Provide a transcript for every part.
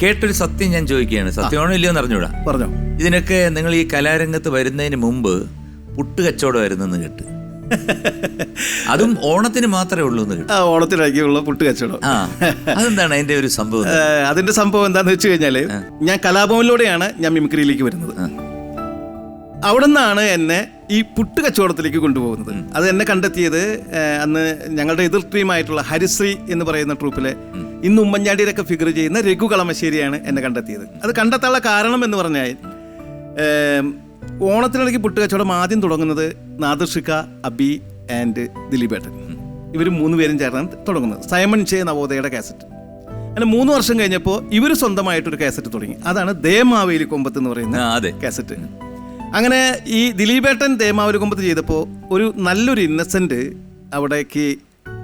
കേട്ടൊരു സത്യം ഞാൻ ചോദിക്കുകയാണ്. സത്യമാണോ ഇല്ലയോ എന്ന് അറിഞ്ഞൂടാ പറഞ്ഞോ. ഇതിനൊക്കെ നിങ്ങൾ ഈ കലാരംഗത്ത് വരുന്നതിന് മുമ്പ് പുട്ട് കച്ചവടമായിരുന്നെന്ന് കേട്ട്. അതും ഓണത്തിന് മാത്രമേ ഉള്ളൂ എന്ന് കേട്ടു. ആ ഓണത്തിനിടയ്ക്കുള്ള പുട്ട് കച്ചവടം. അതെന്താണ് അതിന്റെ ഒരു സംഭവം? അതിന്റെ സംഭവം എന്താന്ന് വെച്ച് കഴിഞ്ഞാൽ ഞാൻ കലാഭവനിലൂടെയാണ് ഞാൻ മിമിക്രിയിലേക്ക് വരുന്നത്. അവിടെ നിന്നാണ് എന്നെ ഈ പുട്ട് കച്ചവടത്തിലേക്ക് കൊണ്ടുപോകുന്നത്. അത് എന്നെ കണ്ടെത്തിയത് അന്ന് ഞങ്ങളുടെ എതിർ ടീമായിട്ടുള്ള ഹരിശ്രീ എന്ന് പറയുന്ന ട്രൂപ്പിലെ ഇന്ന് ഉമ്മൻചാണ്ടിയിലൊക്കെ ഫിഗർ ചെയ്യുന്ന രഘു കളമശ്ശേരിയാണ് എന്നെ കണ്ടെത്തിയത്. അത് കണ്ടെത്താനുള്ള കാരണം എന്ന് പറഞ്ഞാൽ ഓണത്തിനിടയ്ക്ക് പുട്ടുകച്ചവടം ആദ്യം തുടങ്ങുന്നത് നാദർഷിക അബി ആൻഡ് ദിലീപേട്ടൻ. ഇവർ മൂന്ന് പേരും ചേർന്നാണ് തുടങ്ങുന്നത്. സൈമൺ ചേ നവോദയയുടെ കാസറ്റ് അങ്ങനെ മൂന്ന് വർഷം കഴിഞ്ഞപ്പോൾ ഇവർ സ്വന്തമായിട്ടൊരു കാസറ്റ് തുടങ്ങി. അതാണ് ദേമാവേലി കൊമ്പത്ത് എന്ന് പറയുന്ന അതെ. കാസറ്റ് അങ്ങനെ ഈ ദിലീപേട്ടൻ ദേമാവേലി കൊമ്പത്ത് ചെയ്തപ്പോൾ ഒരു നല്ലൊരു ഇന്നസെന്റ് അവിടേക്ക്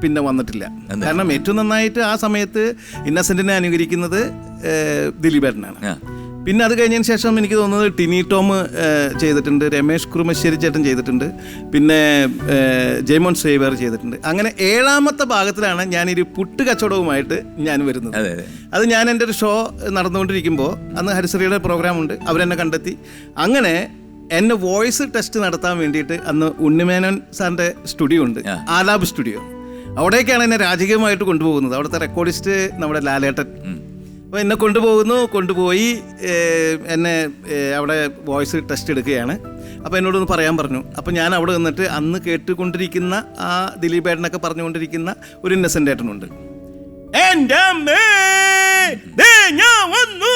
പിന്നെ വന്നിട്ടില്ല. കാരണം ഏറ്റവും നന്നായിട്ട് ആ സമയത്ത് ഇന്നസെന്റിനെ അനുകരിക്കുന്നത് ദിലീപേട്ടനാണ്. പിന്നെ അത് കഴിഞ്ഞതിന് ശേഷം എനിക്ക് തോന്നുന്നത് ടിനി ടോം ചെയ്തിട്ടുണ്ട് രമേഷ് കുറുമശ്ശേരി ചേട്ടൻ ചെയ്തിട്ടുണ്ട് പിന്നെ ജയ്മോൻ സേവർ ചെയ്തിട്ടുണ്ട്. അങ്ങനെ ഏഴാമത്തെ ഭാഗത്തിലാണ് ഞാൻ ഈ പുട്ട് കച്ചവടവുമായിട്ട് ഞാൻ വരുന്നത്. അത് ഞാൻ എന്റെ ഒരു ഷോ നടന്നുകൊണ്ടിരിക്കുമ്പോൾ അന്ന് ഹരിശ്രീയുടെ പ്രോഗ്രാം ഉണ്ട് അവരെന്നെ കണ്ടെത്തി. അങ്ങനെ എന്നെ വോയിസ് ടെസ്റ്റ് നടത്താൻ വേണ്ടിയിട്ട് അന്ന് ഉണ്ണിമേനോൻ സാറിന്റെ സ്റ്റുഡിയോ ഉണ്ട് ആലാബ് സ്റ്റുഡിയോ. അവിടേക്കാണ് എന്നെ രാജകീയമായിട്ട് കൊണ്ടുപോകുന്നത്. അവിടുത്തെ റെക്കോർഡിസ്റ്റ് നമ്മുടെ ലാലേട്ടൻ. അപ്പോൾ എന്നെ കൊണ്ടുപോകുന്നു കൊണ്ടുപോയി എന്നെ അവിടെ വോയിസ് ടെസ്റ്റ് എടുക്കുകയാണ്. അപ്പോൾ എന്നോടൊന്ന് പറയാൻ പറഞ്ഞു. അപ്പോൾ ഞാൻ അവിടെ നിന്നിട്ട് അന്ന് കേട്ടുകൊണ്ടിരിക്കുന്ന ആ ദിലീപ് ഏട്ടനൊക്കെ പറഞ്ഞുകൊണ്ടിരിക്കുന്ന ഒരു ഇന്നസെന്റ് ഏട്ടനുണ്ട്. എന്റെ അമ്മേ ഞാൻ വന്നു.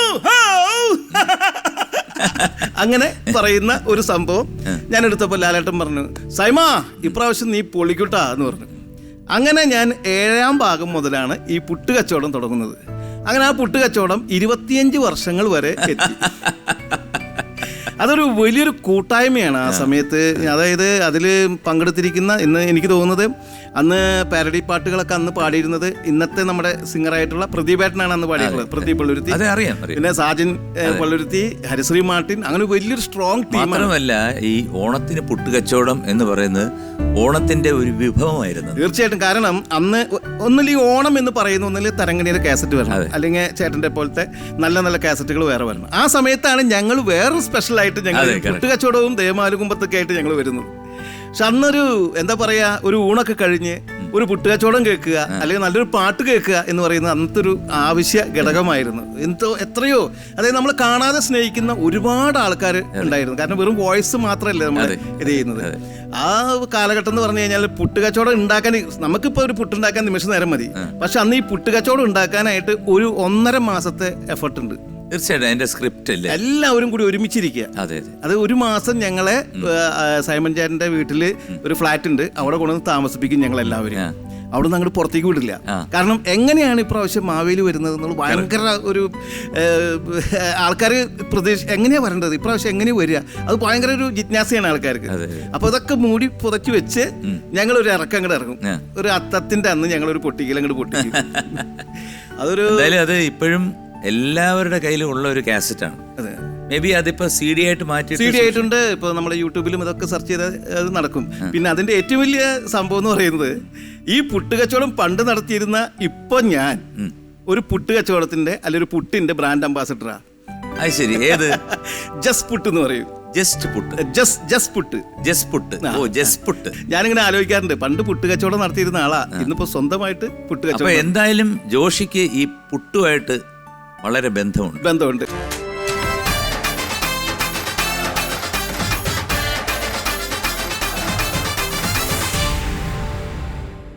അങ്ങനെ പറയുന്ന ഒരു സംഭവം ഞാൻ എടുത്തപ്പോൾ ലാലേട്ടൻ പറഞ്ഞു സൈമ ഇപ്രാവശ്യം നീ പൊളിക്കൂട്ടാ എന്ന് പറഞ്ഞു. അങ്ങനെ ഞാൻ ഏഴാം ഭാഗം മുതലാണ് ഈ പുട്ട് കച്ചവടം തുടങ്ങുന്നത്. അങ്ങനെ ആ പുട്ട് കച്ചവടം ഇരുപത്തിയഞ്ച് വർഷങ്ങൾ വരെ എത്തി. അതൊരു വലിയൊരു കൂട്ടായ്മയാണ് ആ സമയത്ത്. അതായത് അതിൽ പങ്കെടുത്തിരിക്കുന്ന ഇന്ന് എനിക്ക് തോന്നുന്നത് അന്ന് പാരഡി പാട്ടുകളൊക്കെ അന്ന് പാടിയിരുന്നത് ഇന്നത്തെ നമ്മുടെ സിംഗറായിട്ടുള്ള പ്രദീപേട്ടനാണ് അന്ന് പാടിയിട്ടുള്ളത്. പ്രദീപ് പള്ളുരുത്തി. അറിയാം പിന്നെ സാജൻ പള്ളുരുത്തി ഹരിശ്രീ മാർട്ടിൻ അങ്ങനെ വലിയൊരു സ്ട്രോങ് മാത്രമല്ല ഈ ഓണത്തിന് പുട്ട് കച്ചവടം എന്ന് പറയുന്നത് ഓണത്തിന്റെ ഒരു വിഭവമായിരുന്നു തീർച്ചയായിട്ടും. കാരണം അന്ന് ഒന്നിൽ ഈ ഓണം എന്ന് പറയുന്ന ഒന്നിൽ തരങ്കണിയുടെ കാസറ്റ് വരണം. അല്ലെങ്കിൽ ചേട്ടന്റെ പോലത്തെ നല്ല നല്ല കാസറ്റുകൾ വേറെ വരണം. ആ സമയത്താണ് ഞങ്ങൾ വേറൊരു സ്പെഷ്യൽ ആയിട്ട് ഞങ്ങൾ അതെ, കച്ചവടവും പുട്ടുകച്ചവടവും ദേമാലുകുമ്പത്തൊക്കെ ആയിട്ട് ഞങ്ങൾ വരുന്നത്. പക്ഷെ അന്നൊരു എന്താ പറയാ ഒരു ഊണൊക്കെ കഴിഞ്ഞ് ഒരു പുട്ടുകച്ചവടം കേൾക്കുക അല്ലെങ്കിൽ നല്ലൊരു പാട്ട് കേൾക്കുക എന്ന് പറയുന്നത് അന്നത്തെ ഒരു ആവശ്യ ഘടകമായിരുന്നു. എന്തോ എത്രയോ അതായത് നമ്മൾ കാണാതെ സ്നേഹിക്കുന്ന ഒരുപാട് ആൾക്കാർ ഉണ്ടായിരുന്നു. കാരണം വെറും വോയിസ് മാത്രമല്ല നമ്മൾ ഇത് ചെയ്യുന്നത്. ആ കാലഘട്ടം എന്ന് പറഞ്ഞു കഴിഞ്ഞാൽ പുട്ടുകച്ചവടം ഉണ്ടാക്കാൻ നമുക്കിപ്പോൾ ഒരു പുട്ടുണ്ടാക്കാൻ നിമിഷം നേരം മതി. പക്ഷെ അന്ന് ഈ പുട്ടുകച്ചവടം ഉണ്ടാക്കാനായിട്ട് ഒരു ഒന്നര മാസത്തെ എഫർട്ട് ഉണ്ട്. തീർച്ചയായിട്ടും അതിന്റെ സ്ക്രിപ്റ്റ് അല്ലേ? എല്ലാവരും കൂടി ഒരുമിച്ചിരിക്കുക. അതെ അതെ. അത് ഒരു മാസം ഞങ്ങളെ ആ, സൈമൺ ചാരന്റെ വീട്ടിൽ ഒരു ഫ്ലാറ്റ് ഉണ്ട് അവിടെ കൊണ്ടുവന്ന് താമസിപ്പിക്കും ഞങ്ങൾ എല്ലാവരും അവിടെ നിന്ന് അങ്ങോട്ട് പുറത്തേക്ക് വിടില്ല. കാരണം എങ്ങനെയാണ് ഇപ്രാവശ്യം മാവേലി വരുന്നത് എന്നുള്ള ഭയങ്കര ഒരു ആൾക്കാർ പ്രതീക്ഷ എങ്ങനെയാ വരേണ്ടത്? ഇപ്രാവശ്യം എങ്ങനെയാ വരിക? അത് ഭയങ്കര ഒരു ജിജ്ഞാസയാണ് ആൾക്കാർക്ക്. അതെ. അപ്പൊ അതൊക്കെ മൂടി പുതച്ചു വെച്ച് ഞങ്ങൾ ഒരു ഇറക്കം അങ്ങോട്ട് ഇറങ്ങും. ആ. ഒരു അത്തത്തിന്റെ അന്ന് ഞങ്ങൾ ഒരു പൊട്ടിക്കൽ അങ്ങോട്ട് പൊട്ടിക്കും. അതൊരു എന്തായാലും അത് ഇപ്പോഴും എല്ലാവരുടെ കയ്യിലും ഉള്ള ഒരു കാസറ്റാണ്. അതെ. മേ ബി അതിപ്പോ സി ഡി ആയിട്ട് മാറ്റി സി ഡി ആയിട്ടുണ്ട്. ഇപ്പോൾ നമ്മുടെ യൂട്യൂബിലും ഇതൊക്കെ സെർച്ച് ചെയ്താൽ അത് നടക്കും. പിന്നെ അതിന്റെ ഏറ്റവും വലിയ സംഭവം എന്ന് പറയുന്നത് ഈ പുട്ടുകച്ചവടം പണ്ട് നടത്തിയിരുന്ന ഇപ്പൊ ഞാൻ ഒരു പുട്ടുകച്ചവടത്തിന്റെ അല്ലെ ഒരു പുട്ടിന്റെ ബ്രാൻഡ് അംബാസഡറാ അത് ശരി. ഏത്? ജസ്റ്റ് പുട്ട് എന്ന് പറയും. Just put just just put just put ഓ ജസ്റ്റ് പുട്ട് ഞാനിങ്ങനെ ആലോചിക്കാറുണ്ട്. പണ്ട് പുട്ടുകച്ചവടം നടത്തിയിരുന്ന ആളാ. ഇന്നിപ്പോ സ്വന്തമായിട്ട് പുട്ട് പുട്ടുകച്ചവടം എന്തായാലും ജോഷിക്ക് ഈ പുട്ടുമായിട്ട് വളരെ ബന്ധമുണ്ട്. ബന്ധമുണ്ട്.